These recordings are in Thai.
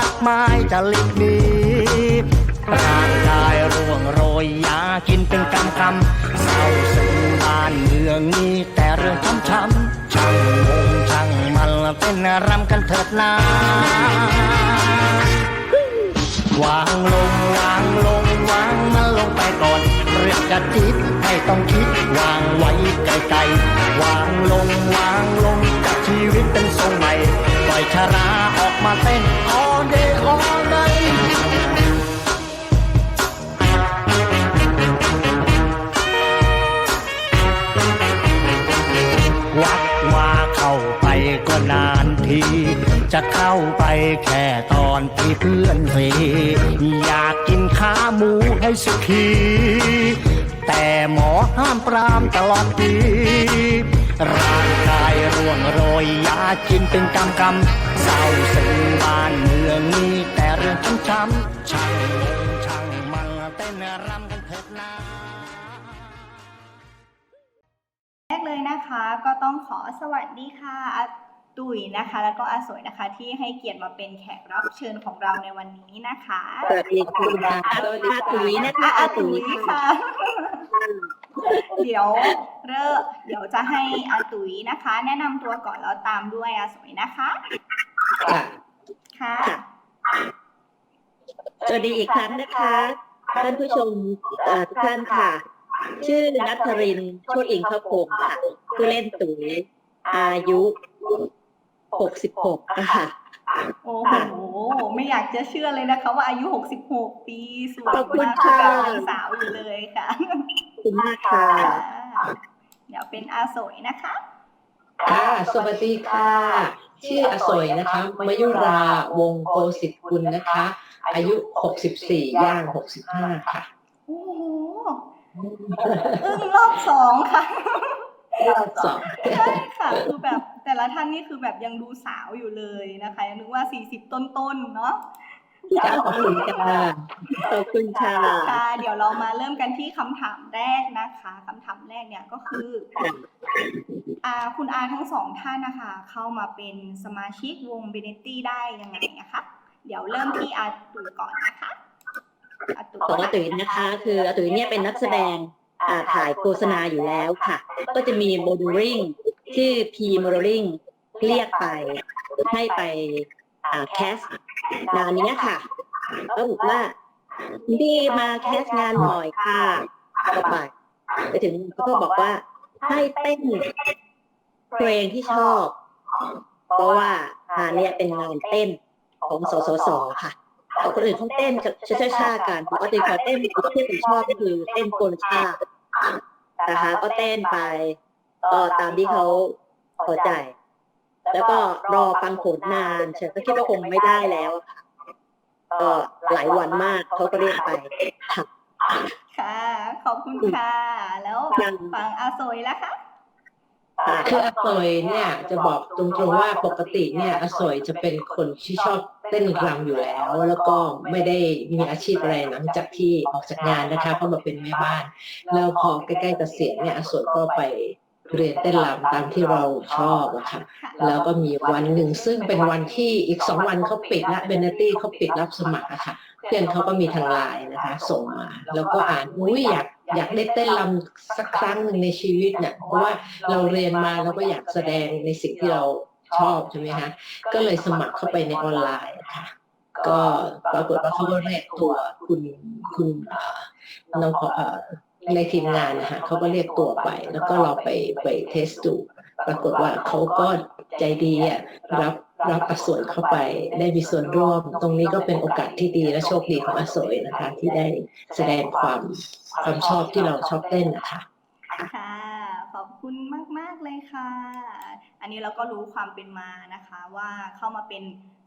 านมากมายจะหลิบหนีร่างกายร่วงโรยยากินเป็นกำกำเศร้าซึบ้านเมืองนี้แต่เรื่องช้ำช้ำช่างงงช่างมันเต้นรำกันเถิดนาวางลงวางลงวางมันลงไปก่อน เรื่องจะจิตไม่ต้องคิดวางไว้ไกลๆวางลงวางลงกับชีวิตเป็นทรงใหม่ปล่อยชาราออกมาเต้น แค่ตอนที่เพื่อนเสอยากกินขาหมูให้สุขี แต่หมอห้ามปรามตลอดปีร่างกายร่วงโรยยากินเป็นกำกำเศร้าซึมบ้านเมืองนี้แต่เรื่องช้ำช้ำๆช่างงงช่างมันเต้นรำกันเถิดนาแรกเลยนะคะก็ต้องขอสวัสดีค่ะ ตุ๋ยนะคะ แล้วก็อาสวยนะคะ ที่ให้เกียรติมาเป็นแขกรับเชิญของเราในวันนี้นะคะสวัสดีค่ะสวัสดีตุ๋ยนะคะอาอาตุ๋ตุ๋ยยค่ะค่ะ เดี๋ยวเริ่มเดี๋ยวจะให้อาตุ๋ยนะคะ แนะนำตัวก่อนแล้วตามด้วยอาสวยนะคะค่ะค่ะ สวัสดีอีกครั้งนะคะ ท่านผู้ชมเอ่อทุกท่านค่ะ ชื่อนัทรินทร์โชติอิงพระพงศ์ค่ะ ผู้เล่นตุ๋ยอายุ 66ค่ะโอ้โห ไม่อยากจะเชื่อเลยนะคะ ว่าอายุ 66 ปีสวยขอบคุณมากค่ะแบบยังสาวอยู่เลยค่ะขอบคุณมากค่ะ เดี๋ยวเป็นอาสวยนะคะ ค่ะ สวัสดีค่ะ ชื่ออสวยนะคะ มยุราวงศ์โกสิทธิ์กุลนะคะ อายุ 64 ย่าง 65 ค่ะ โอ้โหอึ้งรอบสองค่ะ รอบสองใช่ค่ะคือแบบแต่ละท่านนี่คือแบบยังดูสาวอยู่เลยนะคะยังนึกว่า40ต้นๆเนาะค่ะขอบคุณค่ะขอบคุณค่ะค่ะ เดี๋ยวเรามาเริ่มกันที่คำถามแรกนะคะ คำถามแรกเนี่ยก็คืออาคุณอาทั้งสองท่านนะคะ เข้ามาเป็นสมาชิกวงเบเนตี้ได้ยังไงนะคะ เดี๋ยวเริ่มที่อาตุ๋ยก่อนนะคะอาตุ๋ยของอาตุ๋ยนะคะ คืออาตุ๋ยเนี่ยเป็นนักแสดงอ่า ถ่ายโฆษณาอยู่แล้วค่ะ ก็จะมีโมเดลลิ่งชื่อ P Modeling เรียกไปให้ไปแคสงานนี้ค่ะก็บอกว่าพี่มาแคสงานหน่อยค่ะก็ไปไปถึงก็บอกว่าให้เต้นเพลงที่ชอบ เพราะว่างานเนี้ยเป็นงานเต้นของสสสค่ะ แต่คนอื่นเขาเต้นช้าช้าๆกันปกติเขาเต้นที่ผมชอบก็คือเต้นโกนชาตินะคะก็เต้นไปก็ตามที่เขาพอใจ แล้วก็รอฟังผลนานฉันก็คิดว่าคงไม่ได้แล้วอะค่ะก็หลายวันมากเขาก็เรียกไปค่ะค่ะขอบคุณค่ะ แล้วยังฟังอาสวยแล้วคะ คืออสวยเนี่ยจะบอกตรงๆว่าปกติเนี่ยอสวยจะเป็นคนที่ชอบเต้นรำอยู่แล้ว แล้วก็ไม่ได้มีอาชีพอะไรหลังจากที่ออกจากงานนะคะเพราะมาเป็นแม่บ้าน แล้วพอใกล้ๆเกษียณเนี่ยอสวยก็ไปเรียนเต้นรำตามที่เราชอบอะค่ะค่ะแล้วก็มีวันหนึ่งซึ่งเป็นวันที่อีกสองวันเขาปิดละเบนเนตี้เขาปิดรับสมัครอะค่ะ เพื่อนเขาก็มีทางไลน์นะคะ ส่งมา แล้วก็อ่านอุ้ยอยาก อยากได้เต้นรำสักครั้งหนึ่งในชีวิตเนี่ยเพราะว่าเราเรียนมาเราก็อยากแสดงในสิ่งที่เราชอบใช่ไหมคะก็เลยสมัครเข้าไปในออนไลน์ค่ะก็ปรากฏว่าเขาก็เรียกตัวคุณคุณน้องขอในทีมงานนะคะเขาก็เรียกตัวไป แล้วก็เราไปไปเทสดูปรากฏว่าเขาก็ใจดีอะรับ รับอสวยเข้าไปได้มีส่วนร่วม ตรงนี้ก็เป็นโอกาสที่ดีและโชคดีของอสวยนะคะ ที่ได้แสดงความความชอบที่เราชอบเต้นนะคะค่ะขอบคุณมาก ๆ เลยค่ะ อันนี้เราก็รู้ความเป็นมานะคะว่าเข้ามาเป็น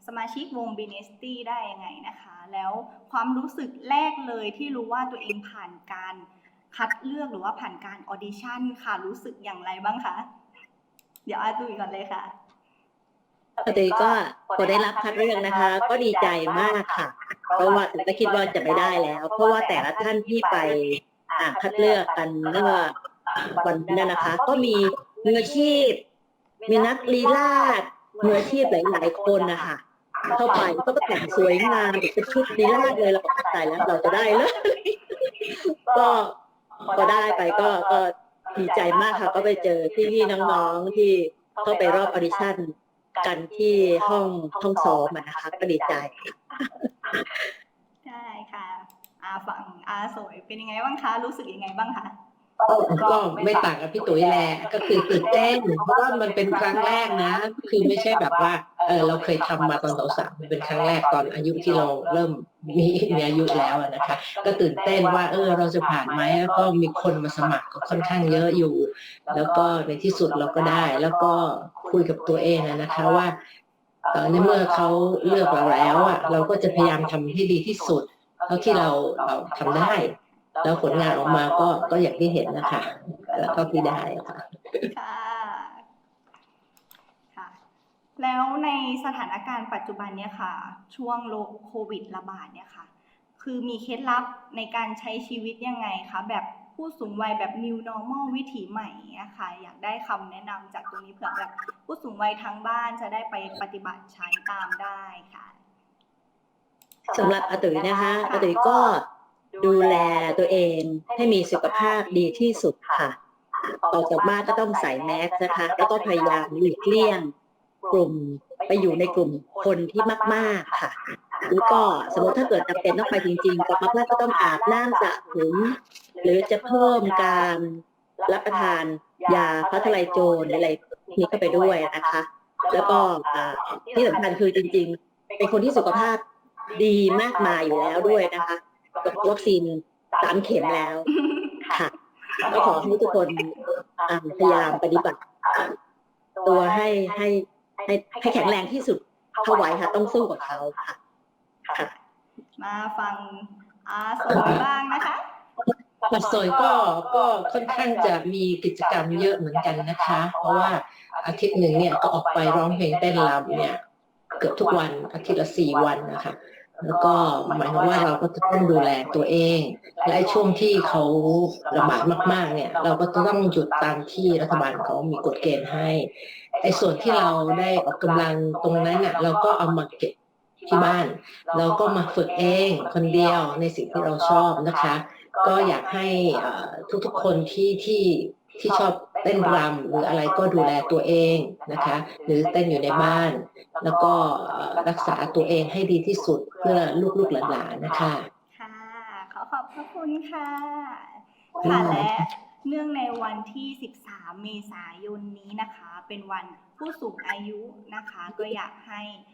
สมาชิกวง b e n e s t y ได้ยังไงนะคะ แล้วความรู้สึกแรกเลยที่รู้ว่าตัวเองผ่านการคัดเลือกหรือว่าผ่านการออดิชั่นค่ะรู้สึกอย่างไรบ้างคะ เดี๋ยวอาตุยก่อนเลยค่ะ ปกติก็พอได้รับคัดเลือกนะคะ ก็ดีใจมากค่ะ เพราะว่าแต่คิดว่าจะไม่ได้แล้ว เพราะว่าแต่ละท่านที่ไปคัดเลือกกันเมื่อวันนั้นนะคะ ก็มีมืออาชีพ มีนักลีลาดมืออาชีพหลาย ๆ คนนะคะเข้าไปก็แต่งสวยงามเป็นชุดลีลาดเลยเราก็ตายแล้วเราจะได้เลยก็พอได้ไปก็ก็ดีใจมากค่ะ ก็ไปเจอพี่ๆน้องๆที่เข้าไปรอบออดิชั่น กันที่ห้องห้องซ้อมอะนะคะก็ดีใจใช่ค่ะอาฝั่งอาสวยเป็นยังไงบ้างคะรู้สึกยังไงบ้างคะก็ไม่ต่างกับพี่ตุ๋ยแหละก็คือตื่นเต้นเพราะว่ามันเป็นครั้งแรกนะ คือไม่ใช่แบบว่าเออเราเคยทำมาตอนสาวๆมันเป็นครั้งแรกตอนอายุที่เราเริ่มมีมีอายุแล้วอะนะคะ ก็ตื่นเต้นว่าเออเราจะผ่านไหมแล้วก็มีคนมาสมัครก็ค่อนข้างเยอะอยู่ แล้วก็ในที่สุดเราก็ได้ แล้วก็ คุยกับตัวเองอะนะคะว่าเอ่อในเมื่อเขาเลือกเราแล้วอะเราก็จะพยายามทำให้ดีที่สุด เท่าที่เราเราทำได้ แล้วผลงานออกมาก็ก็อย่างที่เห็นนะคะ แล้วเท่าที่ได้ค่ะค่ะ แล้วในสถานการณ์ปัจจุบันเนี่ยค่ะ ช่วงโควิดระบาดเนี่ยค่ะ คือมีเคล็ดลับในการใช้ชีวิตยังไงคะแบบ ผู้สูงวัยแบบ new normal วิถีใหม่เนี่ยค่ะอยากได้คำแนะนำจากตรงนี้เผื่อแบบผู้สูงวัยทางบ้านจะได้ไปปฏิบัติใช้ตามได้ค่ะสำหรับอาตุ๋ยนะคะอาตุ๋ยก็ดูแลตัวเองให้มีสุขภาพดีที่สุดค่ะ ออกจากบ้านก็ต้องใส่แมสนะคะ แล้วก็พยายามหลีกเลี่ยงกลุ่มไปอยู่ในกลุ่มคนที่มาก ๆ ค่ะ แล้วก็สมมติถ้าเกิดจำเป็นต้องไปจริงๆกลับมาบ้านก็ต้องอาบน้ำสระผมหรือจะเพิ่มการรับประทานยาพัทไลโจรออะไรนี้เข้าไปด้วยนะคะ แล้วก็ที่สำคัญคือจริง ๆ เป็นคนที่สุขภาพดีมากมายอยู่แล้วด้วยนะคะกับวัคซีนสามเข็มแล้วค่ะก็ขอให้ทุกคนพยายามปฏิบัติ ตัวให้ให้ให้ให้แข็งแรงที่สุดเข้าไว้ค่ะ ต้องสู้กับเขาค่ะ ค่ะ มาฟังอาสวยบ้างนะคะปัดสวยก็ก็ค่อนข้างจะมีกิจกรรมเยอะเหมือนกันนะคะ เพราะว่าอาทิตย์หนึ่งเนี่ยก็ออกไปร้องเพลงเต้นรำเนี่ย เกือบทุกวันอาทิตย์ละสี่วันนะคะ แล้วก็หมายความว่าเราก็จะต้องดูแลตัวเอง และไอ้ช่วงที่เขาระบาดมากๆ เนี่ย เราก็ต้องหยุดตามที่รัฐบาลเขามีกฎเกณฑ์ให้ไอ้ส่วนที่เราได้ออกกำลังตรงนั้นน่ะเราก็เอามาเก็บ ที่บ้าน เราก็มาฝึกเองคนเดียวในสิ่งที่เราชอบนะคะ ก็อยากให้เอ่อทุกๆคนที่ที่ที่ชอบเต้นรำหรืออะไรก็ดูแลตัวเองนะคะ หรือเต้นอยู่ในบ้าน แล้วก็เอ่อรักษาตัวเองให้ดีที่สุดเพื่อลูกๆหลานๆนะคะค่ะขอขอบพระคุณค่ะค่ะและเนื่องในวันที่ 13 เมษายนนี้นะคะ เป็นวันผู้สูงอายุนะคะ ก็อยากให้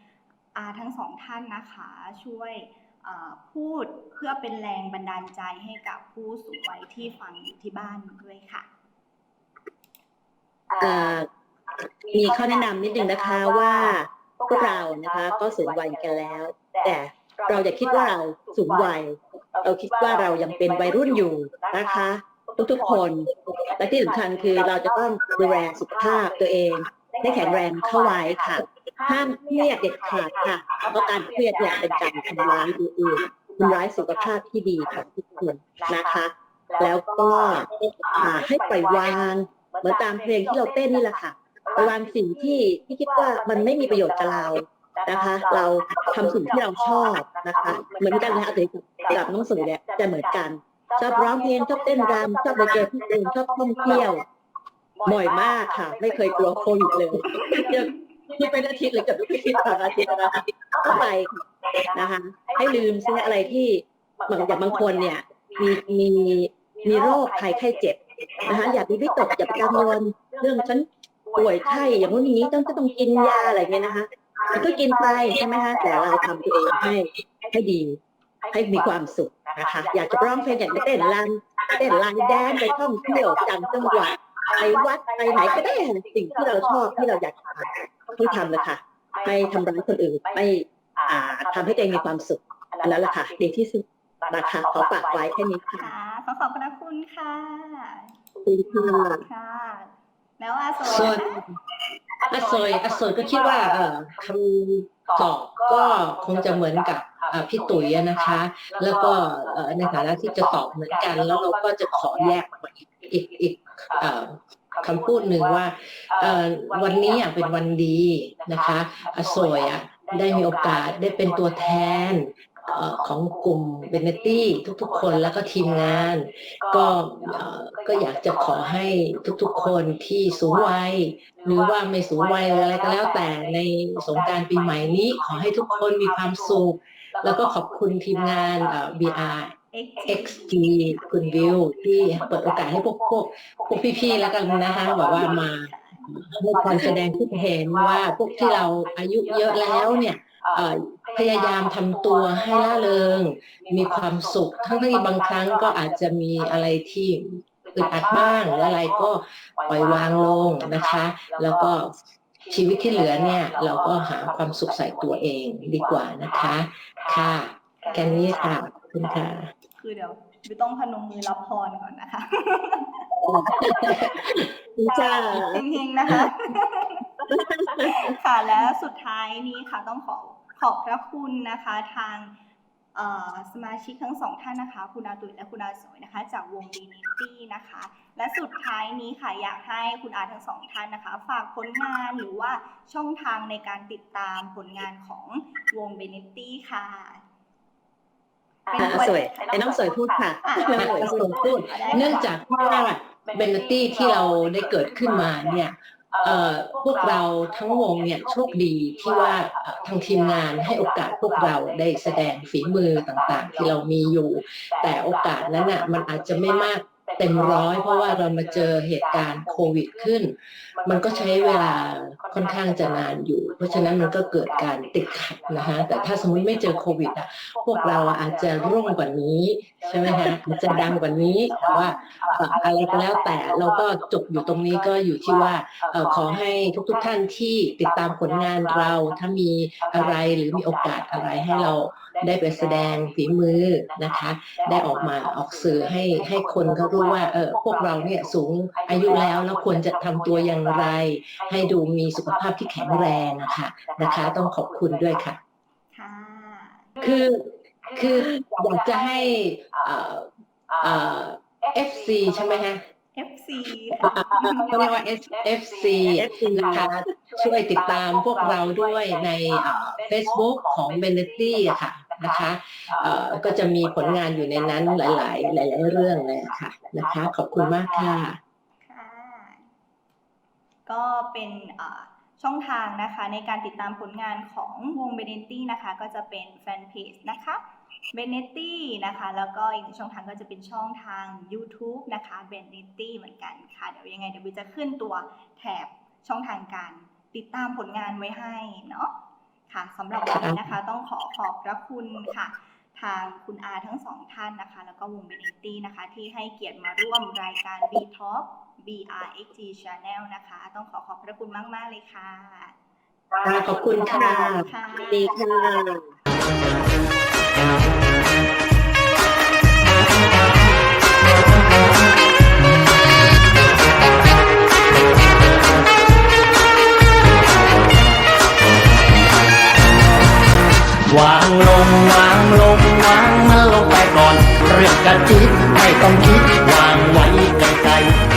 อา ทั้งสองท่านนะคะช่วยพูดเพื่อเป็นแรงบันดาลใจให้กับผู้สูงวัยที่ฟังอยู่ที่บ้านด้วยค่ะมีข้อแนะนำนิดนึงนะคะว่าพวกเรานะคะก็สูงวัยกันแล้ว แต่เราอย่าคิดว่าเราสูงวัย เราคิดว่าเรายังเป็นวัยรุ่นอยู่นะคะ ทุกๆคนและที่สำคัญคือเราจะต้องดูแลสุขภาพตัวเองให้แข็งแรงเข้าไว้ค่ะ ห้ามเครียดเด็ดขาดค่ะเพราะการเครียดเนี่ยเป็นการทำร้ายตัวเองทำร้ายสุขภาพที่ดีของทุกคนนะคะ แล้วก็ให้ปล่อยวางเหมือนตามเพลงที่เราเต้นนี่แหละค่ะปล่อยวางสิ่งที่ที่คิดว่ามันไม่มีประโยชน์กับเรานะคะ เราทำสิ่งที่เราชอบนะคะ เหมือนกันนะคะแต่กับน้องสูเนี่ยจะเหมือนกันชอบร้องเพลงชอบเต้นรำชอบไปเจอผู้อื่นชอบท่องเที่ยวบ่อยมากค่ะ ไม่เคยกลัวโควิดเลย ที่เป็นอาทิตย์เลยกับทุกอาทิตย์ต่างอาทิตย์นะคะก็ไปนะคะ ให้ลืมซิอะไรที่บางอย่างบางคนเนี่ย มีมีมีโรคภัยไข้เจ็บนะคะอย่าไปวิตกอย่าไปกังวลเรื่องฉันป่วยไข้อย่างนู้นอย่างนี้ต้องต้องกินยาอะไรเงี้ยนะคะมันก็กินไปใช่ไหมคะแต่เราทำตัวเองให้ให้ดี ให้มีความสุขนะคะ อยากจะร้องเพลงอยากจะเต้นรำเต้นรำแดนไปท่องเที่ยวจังจังหวัดไปวัดไปไหนก็ได้สิ่งที่เราชอบที่เราอยากทำ ที่ทำเลยค่ะ ไม่ทำร้ายคนอื่น ไม่อ่าทำให้ตัวเองมีความสุขอันนั้นแหละค่ะ ดีที่สุดนะคะขอฝากไว้แค่นี้ค่ะค่ะขอขอบพระคุณค่ะขอบคุณค่ะค่ะแล้วอาโซส่วนนะคะอาโซยอาโซยก็คิดว่าเอ่อคำตอบก็คงจะเหมือนกับอ่าพี่ตุ๋ยอะนะคะ แล้วก็เอ่อในฐานะที่จะตอบเหมือนกัน แล้วเราก็จะขอแยกออกมาอีกอีกอีกเอ่อ คำพูดหนึ่งว่าเอ่อวันนี้อะเป็นวันดีนะคะอาโซยอะได้มีโอกาสได้เป็นตัวแทนเอ่อของกลุ่มเบเนตี้ทุกๆ คนแล้วก็ทีมงาน ก็เอ่อก็อยากจะขอให้ทุกๆ คนที่สูงวัย หรือว่าไม่สูงวัยหรืออะไรก็แล้วแต่ในสงกรารปีใหม่นี้ขอให้ทุกคนมีความสุข แล้วก็ขอบคุณทีมงานเอ่อ BR เอ็ก XG คุณวิวที่เปิดโอกาสให้พวกพวกพวกพี่ๆแล้วกันนะคะแบบว่ามาให้ความแสดงที่เห็นว่าพวกที่เราอายุเยอะแล้วเนี่ยพยายามทำตัวให้ล่าเริง มีความสุข ทั้งที่บางครั้งก็อาจจะมีอะไรที่อึดอัดบ้างหรืออะไรก็ปล่อยวางลงนะคะ แล้วก็ชีวิตที่เหลือเนี่ย เราก็หาความสุขใส่ตัวเองดีกว่านะคะ ค่ะ แค่นี้ค่ะ คุณค่ะ คือเดี๋ยวบิวต้องพนมมือรับพรก่อนนะคะจ้าเฮงๆนะคะ ค่ะแล้วสุดท้ายนี้ค่ะต้องขอขอบพระคุณนะคะทางเอ่อสมาชิกทั้งสองท่านนะคะ คุณอาตุยและคุณอาสวยนะคะ จากวงดีนิตี้นะคะ และสุดท้ายนี้ค่ะอยากให้คุณอาทั้งสองท่านนะคะ ฝากผลงานหรือว่าช่องทางในการติดตามผลงานของวงเบเนตี้ค่ะ อะสวยไอ้น้องสวยพูดค่ะอะน้องสวยพูดพูด เนื่องจากว่าเบนตี้ที่เราได้เกิดขึ้นมาเนี่ยเอ่อพวกเราทั้งวงเนี่ยโชคดีที่ว่าเอ่อทางทีมงานให้โอกาสพวกเราได้แสดงฝีมือต่างๆ ที่เรามีอยู่ แต่โอกาสนั้นน่ะมันอาจจะไม่มาก เต็มร้อยเพราะว่าเรามาเจอเหตุการณ์โควิดขึ้น มันก็ใช้เวลาค่อนข้างจะนานอยู่ เพราะฉะนั้นมันก็เกิดการติดขัดนะคะแต่ถ้าสมมติไม่เจอโควิดอะพวกเราอาจจะรุ่งกว่านี้ใช่ไหมฮะอาจจะดังกว่านี้แต่ว่าอะไรก็แล้วแต่เราก็จบอยู่ตรงนี้ก็อยู่ที่ว่าขอให้ทุกๆท่านที่ติดตามผลงานเราถ้ามีอะไรหรือมีโอกาสอะไรให้เรา ได้ไปแสดงฝีมือนะคะ ได้ออกมาออกสื่อให้ให้คนเขารู้ว่าเออพวกเราเนี่ยสูงอายุแล้วแล้วควรจะทำตัวอย่างไร ให้ดูมีสุขภาพที่แข็งแรงนะคะนะคะ ต้องขอบคุณด้วยค่ะค่ะคือคืออยากจะให้เอ่อเอ่อ FC ใช่ไหมฮะ FC อ่าเขาเรียกว่า S- FC นะคะช่วยติดตามพวกเราด้วยในเอ่อ Facebook ของ b e n e t t y อะค่ะ นะคะเอ่อก็จะมีผลงานอยู่ในนั้นหลาย ๆ หลาย ๆ เรื่องเลยอะค่ะนะคะ ขอบคุณมากค่ะค่ะก็เป็นเอ่อช่องทางนะคะในการติดตามผลงานของวงเบเนตี้นะคะ ก็จะเป็นแฟนเพจนะคะเบเนตี้นะคะ แล้วก็อีกหนึ่งช่องทางก็จะเป็นช่องทาง YouTube นะคะเบเนตี้เหมือนกันค่ะ เดี๋ยวยังไงเดี๋ยววิวจะขึ้นตัวแถบช่องทางการติดตามผลงานไว้ให้เนาะ ค่ะสำหรับวันนี้นะคะ ต้องขอขอบพระคุณค่ะ ทางคุณอาทั้งสองท่านนะคะ แล้วก็วงเบเนตี้นะคะ ที่ให้เกียรติมาร่วมรายการ B Talk BRXG Channel นะคะ ต้องขอขอบพระคุณมาก ๆ เลยค่ะค่ะขอบคุณค่ะค่ะดีค่ะ วางลงวางลงวางมันลงไปก่อน เรื่องกระจิบไม่ต้องคิดวางไว้ไกลๆ